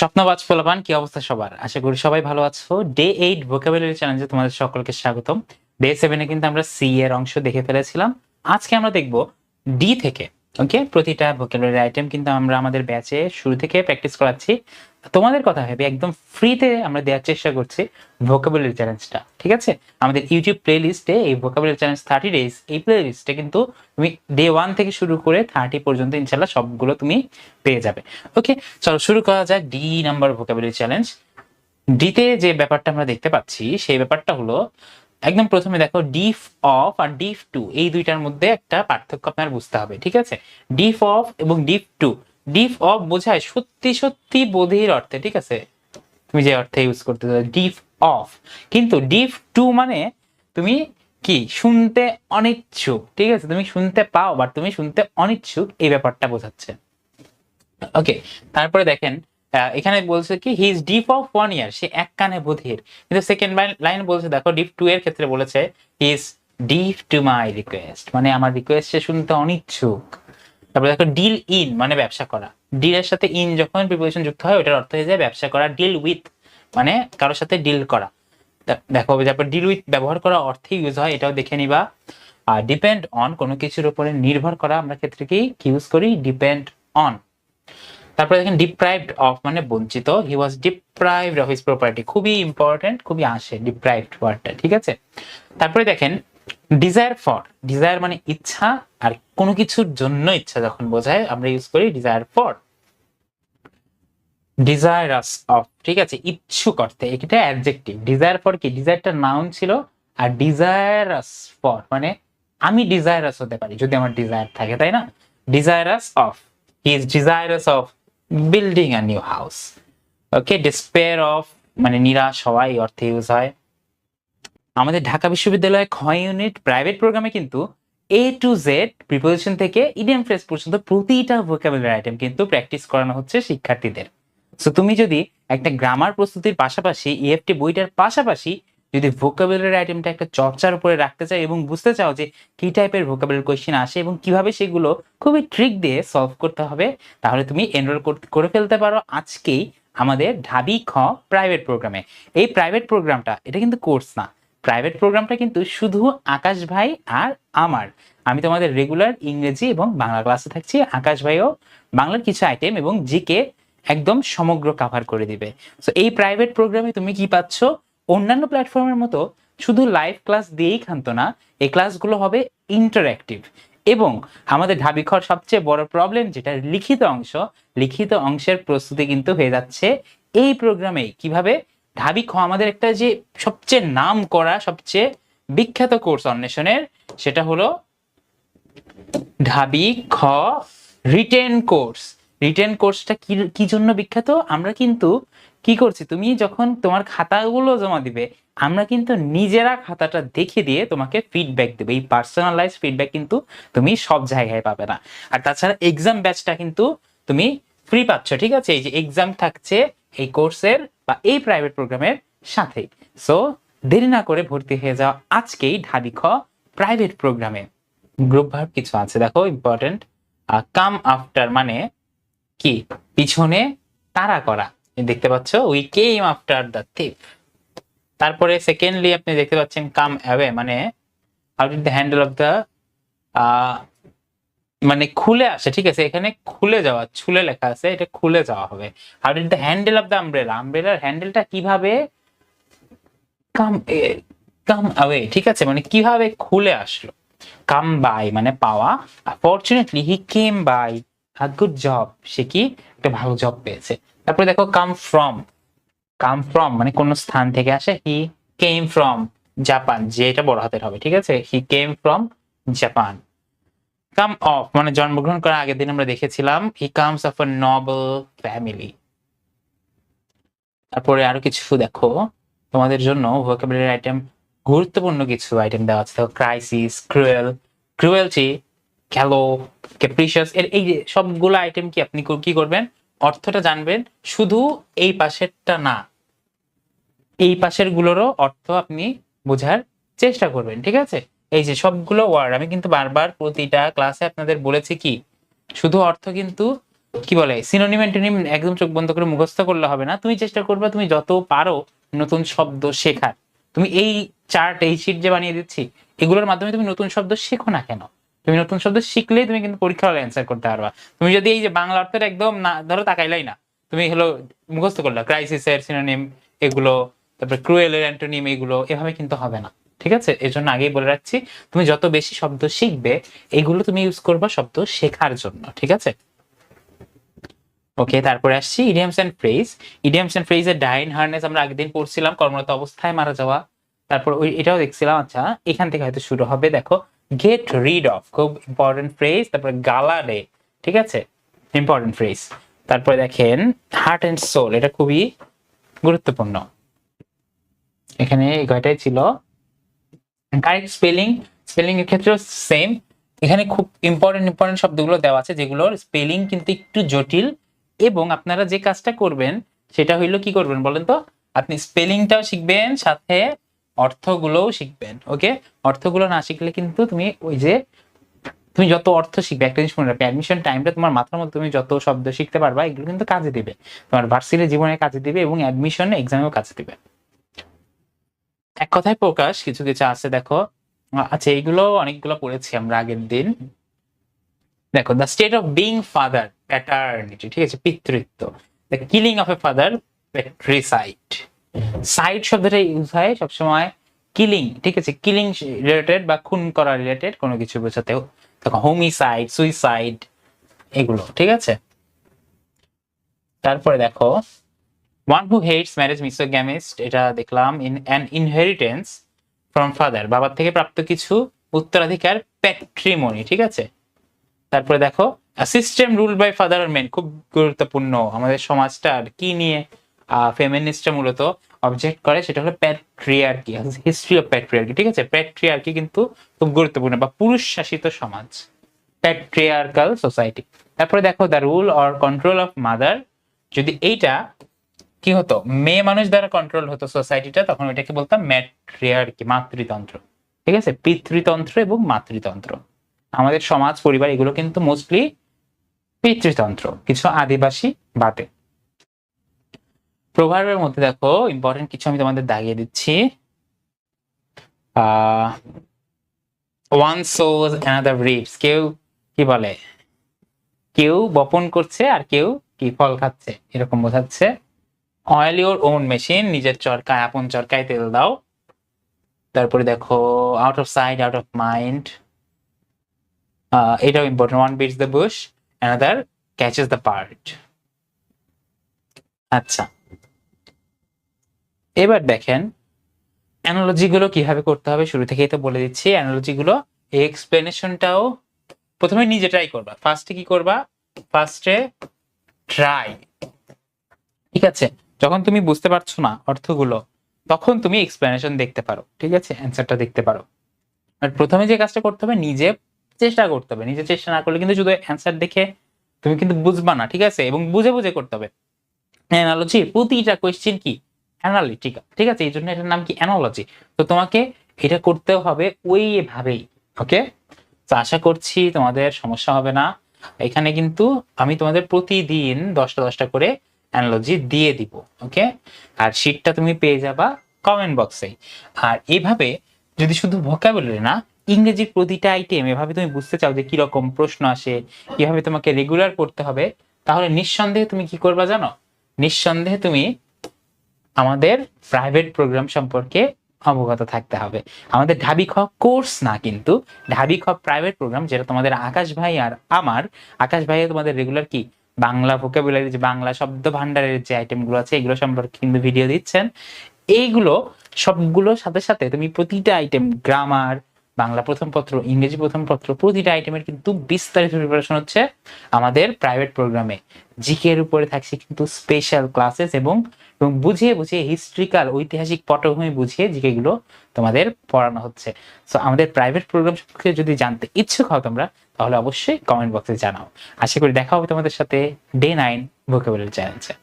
স্বপ্নবাজ পোলাপান, কি অবস্থা সবার? আশা করি সবাই ভালো আছো। ডে এইট ভোকাবুলারি চ্যালেঞ্জে তোমাদের সকলকে স্বাগতম। ডে সেভেনে কিন্তু আমরা সি এর অংশ দেখে ফেলেছিলাম। আজকে আমরা দেখব ডি থেকে ওকে প্রতিটা ভোকাবুলারি আইটেম কিন্তু আমরা আমাদের ব্যাচে শুরু থেকে প্র্যাকটিস করাচ্ছি। তোমাদের কথা ভেবে একদম ফ্রিতে আমরা দেওয়ার চেষ্টা করছি ভোকাবুলারি চ্যালেঞ্জটা ঠিক আছে? আমাদের ইউটিউব প্লে লিস্টে এই ভোকাবুলারি চ্যালেঞ্জ থার্টি ডেজ এই প্লে লিস্টে কিন্তু তুমি ডে ওয়ান থেকে শুরু করে থার্টি পর্যন্ত ইনশাল্লাহ সবগুলো তুমি পেয়ে যাবে। ওকে চলো শুরু করা যাক ডি নাম্বার ভোকাবুলারি চ্যালেঞ্জ ডিতে যে ব্যাপারটা আমরা দেখতে পাচ্ছি, সেই ব্যাপারটা হলো একদম প্রথমে দেখো ডিফ অফ আর ডিফ টু, এই দুইটার মধ্যে একটা পার্থক্য আপনার বুঝতে হবে, ঠিক আছে? ডিফ অফ এবং ডিফ টু। ডিফ অফ বোঝায় সত্যি সত্যি বোধের অর্থে, ঠিক আছে? তুমি যে অর্থে ইউজ করতে চাও, ডিফ অফ। কিন্তু ডিফ টু মানে তুমি কি? শুনতে অনিচ্ছুক, ঠিক আছে? তুমি শুনতে পাও বাট তুমি শুনতে অনিচ্ছুক, এই ব্যাপারটা বোঝাচ্ছে। ওকে তারপরে দেখেন এখানে বলছে কি he is deaf of one ear সে এক কানে বধির। কিন্তু সেকেন্ড লাইন বলছে, দেখো ডিপ টু এর ক্ষেত্রে বলেছে he is deaf to my request মানে আমার রিকোয়েস্ট সে শুনতে অনিচ্ছুক। তারপরে দেখো ডিল ইন মানে ব্যবসা করা। ডিলের সাথে ইন যখন প্রিপোজিশন যুক্ত হয়, ওটার অর্থ হয়ে যায় ব্যবসা করা ডিল উইথ মানে কারোর সাথে ডিল করা। দেখো, তারপর ডিল উইথ ব্যবহার করা অর্থে ইউজ হয়, এটাও দেখে নিবা। আর ডিপেন্ড অন কোনো কিছুর উপরে নির্ভর করা, আমরা ক্ষেত্রে কি ইউজ করি? ডিপেন্ড অন তারপরে দেখেন ডিপ্রাইভড অফ মানে বঞ্চিত। He was deprived of his property খুবই ইম্পর্টেন্ট খুবই আসে ডিপ্রাইভড ওয়ার্ডটা ঠিক আছে? তারপরে দেখেন ডিজায়ার ফর ডিজায়ার মানে ইচ্ছা আর কোনো কিছুর জন্য ইচ্ছা যখন বোঝায়, আমরা ইউজ করি ডিজায়ার ফর ডিজায়ারাস অফ ঠিক আছে? ইচ্ছুক অর্থে এটা অ্যাডজেক্টিভ ডিজায়ার ফর কি? ডিজায়ারটা নাউন ছিল আর ডিজায়ারাস ফর মানে আমি ডিজায়ারাস হতে পারি, যদি আমার ডিজায়ার থাকে, তাই না? Desirous of he is desirous of building a new house okay despair of মানে নিরাশ হওয়া এই অর্থে ইউজ হয়। আমাদের ঢাকা বিশ্ববিদ্যালয়ে খ ইউনিট প্রাইভেট প্রোগ্রামে কিন্তু এ টু জেড প্রিপোজিশন থেকে ইডিয়াম ফ্রেজ পর্যন্ত প্রতিটা ভোকাবুলারি আইটেম কিন্তু প্র্যাকটিস করানো হচ্ছে শিক্ষার্থীদের। সো তুমি যদি একটা গ্রামার প্রস্তুতির পাশাপাশি ইএফটি বইটার পাশাপাশি যদি ভোকাবুলারি আইটেমটা একটা চর্চার উপরে রাখতে চাও এবং বুঝতে চাও যে কি টাইপের ভোকাবুলারি কোয়েশ্চেন আসে এবং কীভাবে সেগুলো খুবই ট্রিক দিয়ে সলভ করতে হবে, তাহলে তুমি এনরোল করে ফেলতে পারো আজকেই আমাদের ঢাবি খ প্রাইভেট প্রোগ্রামে এই প্রাইভেট প্রোগ্রামটা এটা কিন্তু কোর্স না। প্রাইভেট প্রোগ্রামটা কিন্তু শুধু আকাশ ভাই আর আমার। আমি তোমাদের রেগুলার ইংরেজি এবং বাংলা ক্লাসে থাকছি। আকাশ ভাইও বাংলার কিছু আইটেম এবং জিকে একদম সমগ্র কাভার করে দিবে। সো এই প্রাইভেট প্রোগ্রামে তুমি কি পাচ্ছ? অন্যান্য প্ল্যাটফর্মের মতো শুধু লাইভ ক্লাস দিয়েই ক্ষান্ত না, এই ক্লাসগুলো হবে ইন্টারঅ্যাক্টিভ এবং আমাদের ঢাবিখর সবচেয়ে বড় প্রবলেম যেটা লিখিত অংশ, লিখিত অংশের প্রস্তুতি কিন্তু হয়ে যাচ্ছে এই প্রোগ্রামেই কীভাবে? ঢাবি খ আমাদের একটা যে সবচেয়ে নাম করা সবচেয়ে বিখ্যাত কোর্স অন্বেষণের, সেটা হলো ঢাবি খ রিটেন কোর্স রিটেন কোর্সটা কি কি জন্য বিখ্যাত? আমরা কিন্তু কি করছি? তুমি যখন তোমার খাতাগুলো জমা দিবে, আমরা কিন্তু নিজেরা খাতাটা দেখে দিয়ে তোমাকে ফিডব্যাক দেবে। এই পার্সোনালাইজ ফিডব্যাক কিন্তু তুমি সব জায়গায় পাবে না। আর তাছাড়া এক্সাম ব্যাচটা কিন্তু তুমি ফ্রি পাচ্ছ, ঠিক আছে? এই যে এক্সাম থাকছে এই কোর্সের বা এই প্রাইভেট প্রোগ্রামের সাথেই। সো দেরি না করে ভর্তি হয়ে যাও আজকেই ঢাবি খ প্রাইভেট প্রোগ্রামে গ্রুপ ভার্ব কিছু আছে, দেখো ইম্পর্টেন্ট কাম আফটার মানে কি? পিছনে তাড়া করা। দেখতে পাচ্ছ? We came after the thief তারপরে সেকেন্ডলি আপনি দেখতে পাচ্ছেন কাম অ্যাওয়ে মানে did the handle of the মানে খুলে আসে, ঠিক আছে? এখানে খুলে যাওয়া, ছুলে লেখা আছে, এটা খুলে যাওয়া হবে। How did the handle of the umbrella আমব্রেলার হ্যান্ডেলটা কীভাবে কাম কাম অ্যাওয়ে ঠিক আছে? মানে কীভাবে খুলে আসলো? কাম বাই মানে পাওয়া। Fortunately he came by a good job সে কি? একটা ভালো জব পেয়েছে। তারপরে দেখো কাম ফ্রম কাম ফ্রম মানে কোন স্থান থেকে আসে? হি কেম ফ্রম জাপান যে এটা বড় হাতের হবে, ঠিক আছে? He came from Japan come of মানে জন্মগ্রহণ করার আগের দিন আমরা দেখেছিলাম he comes of noble family তারপরে আরও কিছু দেখো, তোমাদের জন্য আইটেম গুরুত্বপূর্ণ কিছু আইটেম দেওয়া আছে। দেখো crisis cruel cruelty callow capricious এর এই যে সবগুলো আইটেম কি আপনি কি করবেন? অর্থটা জানবেন, শুধু এই পাশেরটা না, এই পাশের গুলোরও অর্থ আপনি বোঝার চেষ্টা করবেন, ঠিক আছে? এই যে সবগুলো ওয়ার্ড আমি কিন্তু বারবার প্রতিটা ক্লাসে আপনাদের বলেছি কি, শুধু অর্থ কিন্তু কি বলে সিনোনিম একদম চোখ বন্ধ করে মুখস্থ করলে হবে না। তুমি চেষ্টা করবে, তুমি যত পারো নতুন শব্দ শেখার। তুমি এই চার্ট এই শিট যে বানিয়ে দিচ্ছি, এগুলোর মাধ্যমে তুমি নতুন শব্দ শেখো না কেন? তুমি নতুন শব্দ শিখলেই তুমি কিন্তু পরীক্ষা হলে অ্যান্সার করতে পারবা। তুমি যদি এই যে বাংলা অর্থের একদম না, ধরো তাকাইলাই না, তুমি হলো মুখস্থ করলে ক্রাইসিসের সিনোনিম এগুলো, তারপরে ক্রুয়েলের অ্যান্টোনিম এগুলো, এভাবে কিন্তু হবে না, ঠিক আছে? এর জন্য আগেই বলে রাখছি, তুমি যত বেশি শব্দ শিখবে, এগুলো তুমি ইউজ করবা শব্দ শেখার জন্য, ঠিক আছে? ওকে তারপরে আসছি idioms and phrase idioms and ফ্রেজের die in harness আমরা আগের দিন পড়ছিলাম, কর্মরত অবস্থায় মারা যাওয়া। তারপর ওই, এটাও দেখছিলাম আচ্ছা এখান থেকে হয়তো শুরু হবে, দেখো। গেট রিড অফ খুব ইম্পর্টেন্ট ফ্রেজ তারপরে গালারে, ঠিক আছে? ইম্পর্টেন্ট ফ্রেজ তারপরে দেখেন হার্ট অ্যান্ড সোল এটা খুবই গুরুত্বপূর্ণ। এখানে কয়টাই ছিল? কারেক্ট স্পেলিং স্পেলিং এর ক্ষেত্রেও সেম এখানে খুব ইম্পর্টেন্ট ইম্পর্টেন্ট শব্দগুলো দেওয়া আছে যেগুলোর স্পেলিং কিন্তু একটু জটিল। এবং আপনারা যে কাজটা করবেন, সেটা হইল কি করবেন বলেন তো? আপনি স্পেলিংটাও শিখবেন, সাথে অর্থগুলোও শিখবেন ওকে অর্থগুলো না শিখলে কিন্তু তুমি ওই যে, তুমি যত অর্থ শিখবে, একটা জিনিস মনে রাখবে অ্যাডমিশন টাইমটা তোমার মাথার মধ্যে তুমি যত শব্দ শিখতে পারবা, এগুলো কিন্তু কাজে দিবে। তোমার ভার্সিটি জীবনে কাজে দিবে এবং অ্যাডমিশন এক্সামেও কাজে দিবে। এক কথায় প্রকাশ, কিছু কিছু আছে, দেখো। আচ্ছা এইগুলো অনেকগুলো পড়েছি আমরা আগের দিন। দেখো the state of being father paternity ঠিক আছে, পিতৃত্ব। The killing of a father patricide side শব্দটা ইউজ হয় সবসময় কিলিং ঠিক আছে? কিলিং রিলেটেড বা খুন করা রিলেটেড কোনো কিছু বোঝাতেও দেখো হোমিসাইড সুইসাইড এগুলো, ঠিক আছে? তারপরে দেখো one who hates marriage misogamist এটা দেখলাম in an inheritance from father বাবার থেকে প্রাপ্ত কিছু উত্তরাধিকার প্যাট্রিমনি ঠিক আছে? তারপরে দেখো system rule by father men খুব গুরুত্বপূর্ণ, আমাদের সমাজটা আর কি নিয়ে ফেমিনিস্টরা মূলত অবজেক্ট করে, সেটা হলো প্যাট্রিয়ার্কি হিস্ট্রি অফ প্যাট্রিয়ার্কি ঠিক আছে? প্যাট্রিয়ার্কি কিন্তু খুব গুরুত্বপূর্ণ বা পুরুষ শাসিত সমাজ প্যাট্রিয়ার্কাল সোসাইটি তারপরে দেখো the rule or control of mother যদি এইটা কি হতো? মেয়ে মানুষ দ্বারা কন্ট্রোল হতো সোসাইটিটা তখন ওইটাকে বলতাম ম্যাট্রিয়ার্কি মাতৃতন্ত্র, ঠিক আছে? পিতৃতন্ত্র এবং মাতৃতন্ত্র। আমাদের সমাজ, পরিবার, এগুলো কিন্তু মোস্টলি পিতৃতন্ত্র, কিছু আদিবাসী বাদে। প্রভাবের মধ্যে দেখো ইম্পর্টেন্ট কিছু আমি তোমাদের দাগিয়ে দিচ্ছি। ওয়ান সোজ অ্যানাদার রিপস কেউ কি বলে? কেউ বপন করছে আর কেউ কি ফল খাচ্ছে, এরকম বোঝাচ্ছে। অয়েল ইউর ওন মেশিন নিজের চরকায়, আপন চরকায় তেল দাও। তারপরে দেখো out of side out of mind এটাও important one beats the bush another catches the part আচ্ছা। এবার দেখেন অ্যানালজি গুলো কীভাবে করতে হবে? শুরু থেকেই তো বলে দিচ্ছি অ্যানালজি গুলো এই এক্সপ্লেনেশনটাও প্রথমে নিজে ট্রাই করবা। ফার্স্টে কি করবা? ফার্স্টে ট্রাই ঠিক আছে? যখন তুমি বুঝতে পারছ না অর্থগুলো, তখন তুমি এক্সপ্লেনেশন দেখতে পারো। ঠিক আছে? অ্যান্সারটা দেখতে পারো। আর প্রথমে যে কাজটা করতে হবে, নিজে চেষ্টা করতে হবে। নিজে চেষ্টা না করলে কিন্তু শুধু অ্যান্সার দেখে তুমি কিন্তু বুঝবা না। ঠিক আছে? এবং বুঝে বুঝে করতে হবে। অ্যানালজি প্রতিটা কোয়েশ্চেন কি? অ্যানালিটিক ঠিক আছে? এই জন্য এটার নাম কি অ্যানালজি তো তোমাকে এটা করতে হবে ওই ভাবেই ওকে তো আশা করছি তোমাদের সমস্যা হবে না। এখানে কিন্তু আমি তোমাদের প্রতিদিন দশটা দশটা করে অ্যানালজি দিয়ে দিব ওকে আর শিটটা তুমি পেয়ে যাবা কমেন্ট বক্সে আর এভাবে যদি শুধু ভোকাবুলারি না, ইংরেজির প্রতিটা আইটেম এভাবে তুমি বুঝতে চাও যে কীরকম প্রশ্ন আসে, কীভাবে তোমাকে রেগুলার করতে হবে, তাহলে নিঃসন্দেহে তুমি কি করবা জানো? নিঃসন্দেহে তুমি আমাদের প্রাইভেট প্রোগ্রাম সম্পর্কে অবগত থাকতে হবে। আমাদের ঢাবি খ কোর্স না কিন্তু, ঢাবি খ প্রাইভেট প্রোগ্রাম যেটা তোমাদের আকাশ ভাই আর আমার, আকাশ ভাই তোমাদের রেগুলার কি? বাংলা ভোকাবুলারি যে বাংলা শব্দ ভান্ডারের যে আইটেমগুলো আছে, এগুলো সম্পর্কে কিন্তু ভিডিও দিচ্ছেন। এইগুলো সবগুলোর সাথে সাথে তুমি প্রতিটা আইটেম গ্রামার বাংলা প্রথম পত্র, ইংরেজি প্রথম পত্র, প্রতিটা আইটেমের কিন্তু বিস্তারিত প্রিপারেশন হচ্ছে আমাদের প্রাইভেট প্রোগ্রামে জিকে এর উপরে থাকছে কিন্তু স্পেশাল ক্লাসেস এবং এবং বুঝিয়ে বুঝিয়ে হিস্ট্রিক্যাল ঐতিহাসিক পটভূমি বুঝিয়ে জিকে গুলো তোমাদের পড়ানো হচ্ছে। সো আমাদের প্রাইভেট প্রোগ্রাম সম্পর্কে যদি জানতে ইচ্ছুক হও তোমরা, তাহলে অবশ্যই কমেন্ট বক্সে জানাও। আশা করি দেখা হবে তোমাদের সাথে ডে নাইন ভোকাবুলারি চ্যালেঞ্জে